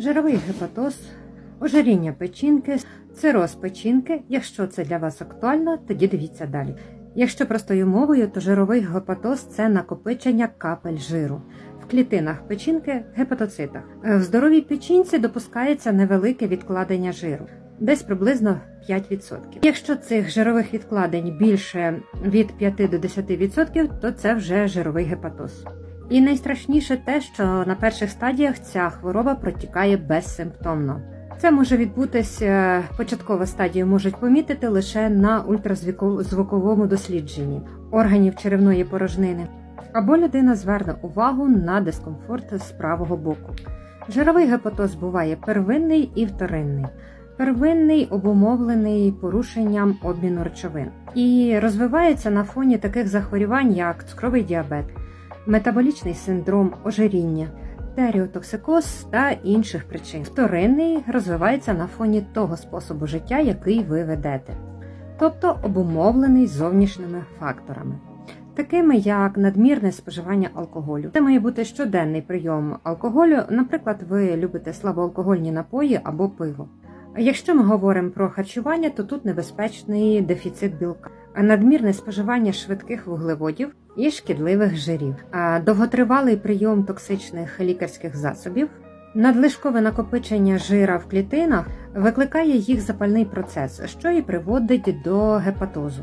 жировий гепатоз, ожиріння печінки, цироз печінки. Якщо це для вас актуально, тоді дивіться далі. Якщо простою мовою, то жировий гепатоз це накопичення капель жиру в клітинах печінки гепатоцитах. Е, В здоровій печінці допускається невелике відкладення жиру. Десь приблизно 5%. Якщо цих жирових відкладень більше від 5 до 10%, то це вже жировий гепатоз. І найстрашніше те, що на перших стадіях ця хвороба протікає безсимптомно. Це може відбутися початкова стадія можуть помітити лише на ультразвуковому дослідженні органів черевної порожнини. Або людина зверне увагу на дискомфорт з правого боку. Жировий гепатоз буває первинний і вторинний. Первинний обумовлений порушенням обміну речовин і розвивається на фоні таких захворювань, як цукровий діабет, метаболічний синдром, ожиріння, теріотоксикоз та інших причин. Вторинний розвивається на фоні того способу життя, який ви ведете, тобто обумовлений зовнішніми факторами. Такими як надмірне споживання алкоголю. Це має бути щоденний прийом алкоголю. Наприклад, ви любите слабоалкогольні напої або пиво. Якщо ми говоримо про харчування, то тут небезпечний дефіцит білка, а надмірне споживання швидких вуглеводів і шкідливих жирів, а довготривалий прийом токсичних лікарських засобів, надлишкове накопичення жира в клітинах викликає їх запальний процес, що і приводить до гепатозу.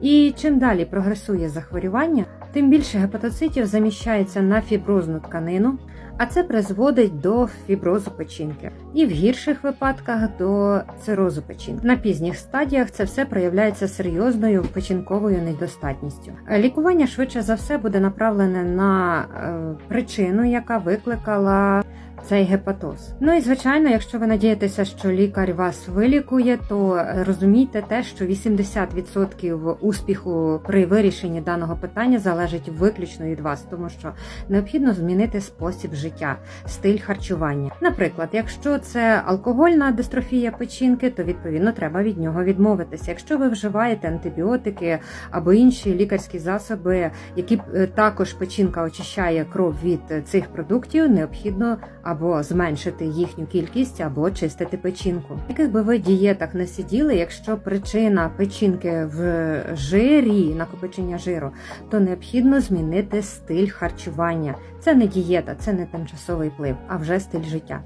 І чим далі прогресує захворювання, тим більше гепатоцитів заміщається на фіброзну тканину, а це призводить до фіброзу печінки, і в гірших випадках до цирозу печінки. На пізніх стадіях це все проявляється серйозною печінковою недостатністю. Лікування швидше за все буде направлене на е, причину, яка викликала. Цей гепатоз. Ну і звичайно, якщо ви надієтеся, що лікар вас вилікує, то розумійте те, що 80% успіху при вирішенні даного питання залежить виключно від вас, тому що необхідно змінити спосіб життя, стиль харчування. Наприклад, якщо це алкогольна дистрофія печінки, то відповідно треба від нього відмовитися. Якщо ви вживаєте антибіотики або інші лікарські засоби, які е, також печінка очищає кров від е, цих продуктів, необхідно або зменшити їхню кількість, або чистити печінку. Яких би ви дієтах не сиділи, якщо причина печінки в жирі, накопичення жиру, то необхідно змінити стиль харчування. Це не дієта, це не тимчасовий вплив, а вже стиль життя.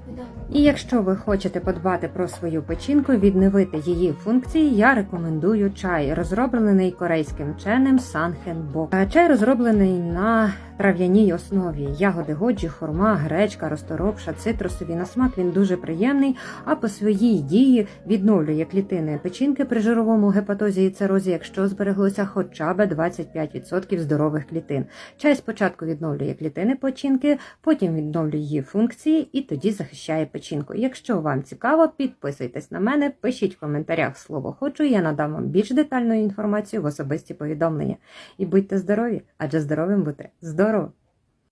І якщо ви хочете подбати про свою печінку, відновити її функції, я рекомендую чай, розроблений корейським вченим Санхен-бок. Е, Чай розроблений на трав'яній основі: ягоди годжі, хурма, гречка, розторопша, цитрусові. На смак він дуже приємний, а по своїй дії відновлює клітини печінки при жировому гепатозі і цирозі, якщо збереглося хоча б 25% здорових клітин. Чай спочатку відновлює клітини печінки, потім відновлює її функції і тоді захищає печінку. Якщо вам цікаво, підписуйтесь на мене, пишіть в коментарях слово хочу, я надам вам більш детальну інформацію в особисті повідомлення. І будьте здорові, адже здоровим бути здорово!